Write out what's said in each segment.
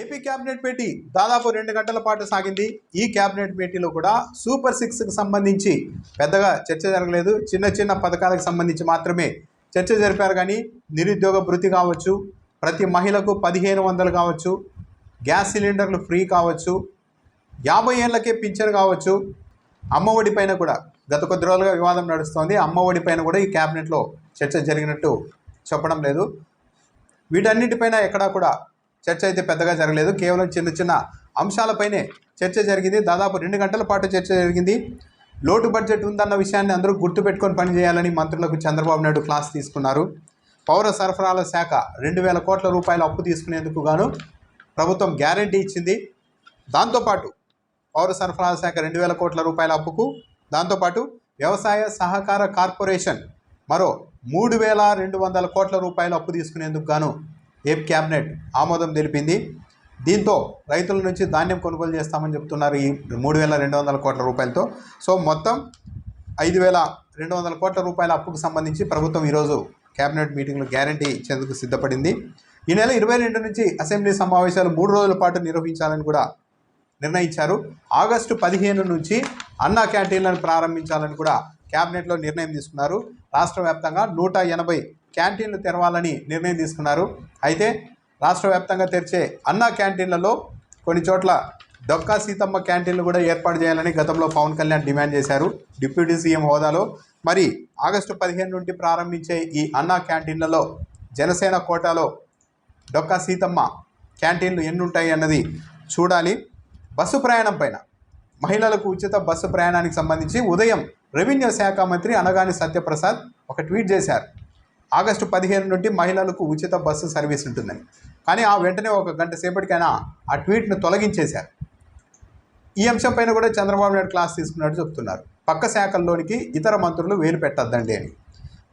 AP cabinet భేటీ దాదాపు రెండు గంటల పాటు సాగింది. ఈ కేబినెట్ భేటీలో కూడా సూపర్ సిక్స్కి సంబంధించి పెద్దగా చర్చ జరగలేదు. చిన్న చిన్న పథకాలకు సంబంధించి మాత్రమే చర్చ జరిపారు. కానీ నిరుద్యోగ భృతి కావచ్చు ప్రతి మహిళకు పదిహేను వందలు కావచ్చు గ్యాస్ సిలిండర్లు ఫ్రీ కావచ్చు యాభై ఏళ్ళకే పింఛన్ కావచ్చు. అమ్మఒడి పైన కూడా గత కొద్ది రోజులుగా వివాదం నడుస్తోంది. అమ్మఒడి పైన కూడా ఈ క్యాబినెట్లో చర్చ జరిగినట్టు చెప్పడం లేదు. వీటన్నిటిపైన ఎక్కడా కూడా చర్చ అయితే పెద్దగా జరగలేదు. కేవలం చిన్న చిన్న అంశాలపైనే చర్చ జరిగింది. దాదాపు రెండు గంటల పాటు చర్చ జరిగింది. లోటు బడ్జెట్ ఉందన్న విషయాన్ని అందరూ గుర్తుపెట్టుకొని పనిచేయాలని మంత్రులకు చంద్రబాబు నాయుడు క్లాస్ తీసుకున్నారు. పౌర సరఫరాల శాఖ రెండు వేల కోట్ల రూపాయల అప్పు తీసుకునేందుకు గాను ప్రభుత్వం గ్యారంటీ ఇచ్చింది. దాంతోపాటు పౌర సరఫరాల శాఖ రెండు వేల కోట్ల రూపాయల అప్పుకు దాంతోపాటు వ్యవసాయ సహకార కార్పొరేషన్ మరో మూడు వేల రెండు వందల కోట్ల రూపాయల అప్పు తీసుకునేందుకు గాను ఏపీ క్యాబినెట్ ఆమోదం తెలిపింది. దీంతో రైతుల నుంచి ధాన్యం కొనుగోలు చేస్తామని చెప్తున్నారు ఈ మూడు వేల రెండు వందల కోట్ల రూపాయలతో. సో మొత్తం ఐదు వేల రెండు వందల కోట్ల రూపాయల అప్పుకు సంబంధించి ప్రభుత్వం ఈరోజు కేబినెట్ మీటింగ్లో గ్యారంటీ ఇచ్చేందుకు సిద్ధపడింది. ఈ నెల ఇరవై రెండు నుంచి అసెంబ్లీ సమావేశాలు మూడు రోజుల పాటు నిర్వహించాలని కూడా నిర్ణయించారు. ఆగస్టు పదిహేను నుంచి అన్నా క్యాంటీన్లను ప్రారంభించాలని కూడా క్యాబినెట్లో నిర్ణయం తీసుకున్నారు. రాష్ట్ర వ్యాప్తంగా నూట ఎనభై క్యాంటీన్లు తెరవాలని నిర్ణయం తీసుకున్నారు. అయితే రాష్ట్ర వ్యాప్తంగా తెరిచే అన్నా క్యాంటీన్లలో కొన్ని చోట్ల డొక్కా సీతమ్మ క్యాంటీన్లు కూడా ఏర్పాటు చేయాలని గతంలో పవన్ కళ్యాణ్ డిమాండ్ చేశారు. డిప్యూటీ సీఎం హోదాలో మరి ఆగస్టు పదిహేను నుండి ప్రారంభించే ఈ అన్నా క్యాంటీన్లలో జనసేన కోటాలో డొక్కా సీతమ్మ క్యాంటీన్లు ఎన్ని ఉంటాయి అన్నది చూడాలి. బస్సు ప్రయాణం పైన మహిళలకు ఉచిత బస్సు ప్రయాణానికి సంబంధించి ఉదయం రెవెన్యూ శాఖ మంత్రి అనగాని సత్యప్రసాద్ ఒక ట్వీట్ చేశారు. ఆగస్టు పదిహేను నుండి మహిళలకు ఉచిత బస్సు సర్వీస్ ఉంటుందని. కానీ ఆ వెంటనే ఒక గంట సేపటికైనా ఆ ట్వీట్ను తొలగించేశారు. ఈ అంశంపైన కూడా చంద్రబాబు నాయుడు క్లాస్ తీసుకున్నట్టు చెప్తున్నారు. పక్క శాఖల్లోనికి ఇతర మంత్రులు వేలు పెట్టద్దండి అని.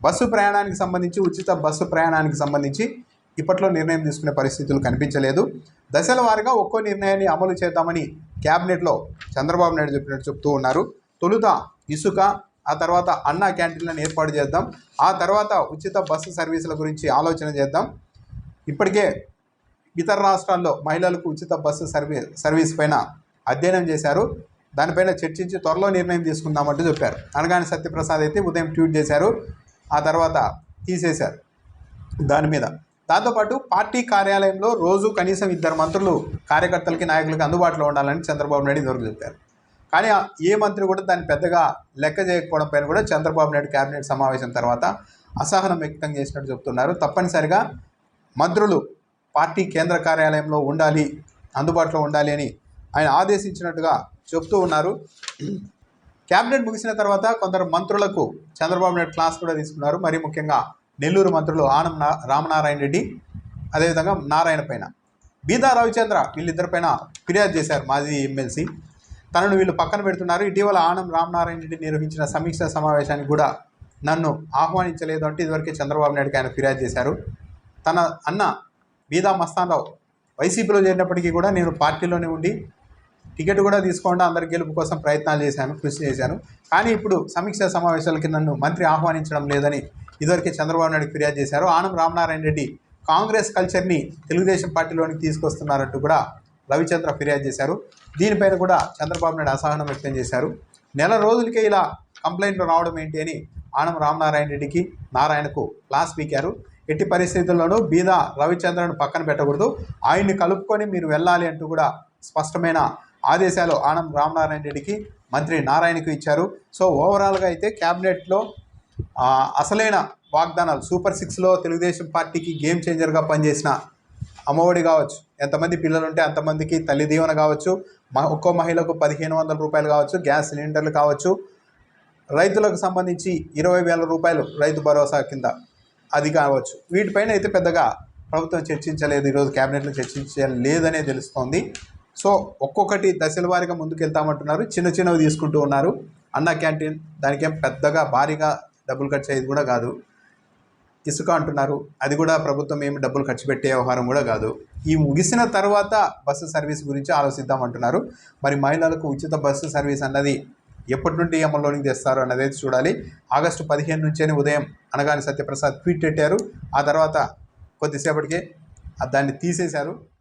బస్సు ప్రయాణానికి సంబంధించి ఉచిత బస్సు ప్రయాణానికి సంబంధించి ఇప్పట్లో నిర్ణయం తీసుకునే పరిస్థితులు కనిపించలేదు. దశల వారీగా ఒక్కో నిర్ణయాన్ని అమలు చేద్దామని క్యాబినెట్లో చంద్రబాబు నాయుడు చెప్పినట్టు చెప్తూ ఉన్నారు. తొలుత ఇసుక ఆ తర్వాత అన్నా క్యాంటీన్లను ఏర్పాటు చేద్దాం. ఆ తర్వాత ఉచిత బస్సు సర్వీసుల గురించి ఆలోచన చేద్దాం. ఇప్పటికే ఇతర రాష్ట్రాల్లో మహిళలకు ఉచిత బస్సు సర్వీస్ సర్వీస్ పైన అధ్యయనం చేశారు. దానిపైన చర్చించి త్వరలో నిర్ణయం తీసుకుందామంటూ చెప్పారు. అనగాని సత్యప్రసాద్ అయితే ఉదయం ట్వీట్ చేశారు. ఆ తర్వాత తీసేశారు. దాని మీద దాంతోపాటు పార్టీ కార్యాలయంలో రోజు కనీసం ఇద్దరు మంత్రులు కార్యకర్తలకి నాయకులకి అందుబాటులో ఉండాలని చంద్రబాబు నాయుడు ఇదివరకు చెప్పారు కానీ ఏ మంత్రి కూడా దాన్ని పెద్దగా లెక్క చేయకపోవడం పైన కూడా చంద్రబాబు నాయుడు కేబినెట్ సమావేశం తర్వాత అసహనం వ్యక్తం చేసినట్టు చెబుతున్నారు తప్పనిసరిగా మంత్రులు పార్టీ కేంద్ర కార్యాలయంలో ఉండాలి అందుబాటులో ఉండాలి అని ఆయన ఆదేశించినట్టుగా చెబుతూ ఉన్నారు. క్యాబినెట్ ముగిసిన తర్వాత కొందరు మంత్రులకు చంద్రబాబు నాయుడు క్లాస్ కూడా తీసుకున్నారు. మరి ముఖ్యంగా నెల్లూరు మంత్రులు ఆనం రామనారాయణ రెడ్డి అదేవిధంగా నారాయణ పైన. బీదా రవిచంద్ర వీళ్ళిద్దరిపైన ఫిర్యాదు చేశారు మాజీ ఎమ్మెల్సీ. తనను వీళ్ళు పక్కన పెడుతున్నారు. ఇటీవల ఆనం రామనారాయణ రెడ్డి నిర్వహించిన సమీక్ష సమావేశానికి కూడా నన్ను ఆహ్వానించలేదు అంటే ఇదివరకే చంద్రబాబు నాయుడుకి ఆయన ఫిర్యాదు చేశారు. తన అన్న బీదా మస్తాన్రావు వైసీపీలో చేరినప్పటికీ కూడా నేను పార్టీలోనే ఉండి టికెట్ కూడా తీసుకోకుండా అందరి గెలుపు కోసం ప్రయత్నాలు చేశాను కృషి చేశాను. కానీ ఇప్పుడు సమీక్ష సమావేశాలకి నన్ను మంత్రి ఆహ్వానించడం లేదని ఇదివరకే చంద్రబాబు నాయుడు ఫిర్యాదు చేశారు. ఆనం రామనారాయణ రెడ్డి కాంగ్రెస్ కల్చర్ని తెలుగుదేశం పార్టీలోనికి తీసుకొస్తున్నారంటూ కూడా రవిచంద్ర ఫిర్యాదు చేశారు. దీనిపైన కూడా చంద్రబాబు నాయుడు అసహనం వ్యక్తం చేశారు. నెల రోజులకే ఇలా కంప్లైంట్లు రావడం ఏంటి అని ఆనం రామనారాయణ రెడ్డికి నారాయణకు క్లాస్ పీకారు. ఎట్టి పరిస్థితుల్లోనూ బీద రవిచంద్రను పక్కన పెట్టకూడదు. ఆయన్ని కలుపుకొని మీరు వెళ్ళాలి అంటూ కూడా స్పష్టమైన ఆదేశాలు ఆనం రామనారాయణ రెడ్డికి మంత్రి నారాయణకు ఇచ్చారు. సో ఓవరాల్గా అయితే క్యాబినెట్లో అసలైన వాగ్దానాలు సూపర్ సిక్స్లో తెలుగుదేశం పార్టీకి గేమ్ చేంజర్గా పనిచేసిన అమ్మఒడి కావచ్చు ఎంతమంది పిల్లలు ఉంటే అంతమందికి తల్లి దీవెన కావచ్చు మ- ఒక్కో మహిళకు పదిహేను వందల రూపాయలు కావచ్చు గ్యాస్ సిలిండర్లు కావచ్చు. రైతులకు సంబంధించి ఇరవై వేల రూపాయలు రైతు భరోసా కింద అది కావచ్చు. వీటిపైన అయితే పెద్దగా ప్రభుత్వం చర్చించలేదు ఈరోజు క్యాబినెట్లో చర్చించలేదనే తెలుస్తోంది. సో ఒక్కొక్కటి దశల వారీగా ముందుకెళ్తామంటున్నారు చిన్న చిన్నవి తీసుకుంటూ ఉన్నారు. అన్న క్యాంటీన్ దానికేం పెద్దగా భారీగా డబ్బులు ఖర్చు అయ్యేది కూడా కాదు. ఇసుక అంటున్నారు. అది కూడా ప్రభుత్వం ఏమి డబ్బులు ఖర్చు పెట్టే వ్యవహారం కూడా కాదు. ఈ ముగిసిన తర్వాత బస్సు సర్వీస్ గురించి ఆలోచిద్దాం అంటున్నారు. మరి మహిళలకు ఉచిత బస్సు సర్వీస్ అన్నది ఎప్పటి నుండి అమల్లోనికి తెస్తారు అన్నది చూడాలి. ఆగస్టు పదిహేను నుంచేనే ఉదయం అనగాని సత్యప్రసాద్ ట్వీట్ పెట్టారు. ఆ తర్వాత కొద్దిసేపటికే దాన్ని తీసేశారు.